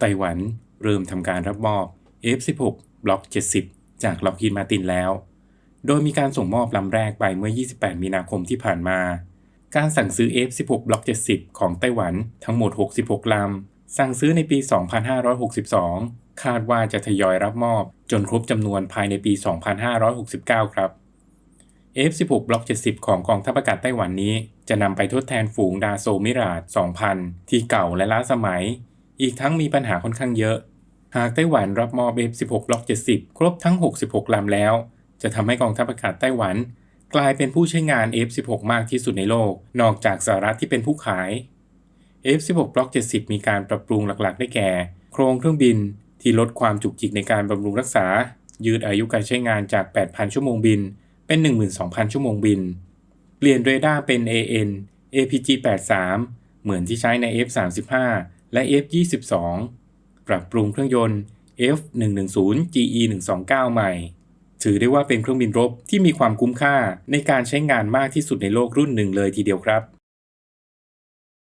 ไต้หวันเริ่มทำการรับมอบ F16 บล็อก 70 จากล็อกฮีดมาตินแล้ว โดยมีการส่งมอบลำแรกไปเมื่อ 28 มีนาคมที่ผ่านมา การสั่งซื้อ F16 บล็อก 70 ของไต้หวันทั้งหมด 66 ลำ สั่งซื้อในปี 2562 คาดว่าจะทยอยรับมอบจนครบจำนวนภายในปี 2569 ครับ F16 บล็อก 70 ของกองทัพอากาศไต้หวันนี้ จะนำไปทดแทนฝูงดาโซมิราด 2000 ที่เก่าและล้าสมัย อีกทั้งมีปัญหาค่อนข้างเยอะ หากไต้หวันรับมอบ F16 บล็อก70 ครบทั้ง 66 ลำแล้ว จะทำให้กองทัพอากาศไต้หวัน กลายเป็นผู้ใช้งาน F16 มากที่สุดในโลก นอกจากสหรัฐที่เป็นผู้ขาย F16 บล็อก70 มีการปรับปรุงหลักๆ ได้แก่ โครงเครื่องบินที่ลดความจุกจิกในการบำรุงรักษา ยืดอายุการใช้งานจาก 8,000 ชั่วโมงบิน เป็น 12,000 ชั่วโมงบิน เปลี่ยนเรดาร์เป็น AN APG 83 เหมือนที่ใช้ใน F35 และ F22 ปรับปรุงเครื่องยนต์ F110 GE 129 ใหม่ ถือได้ว่าเป็นเครื่องบินรบที่มีความคุ้มค่าในการใช้งานมากที่สุดในโลกรุ่นหนึ่งเลยทีเดียวครับ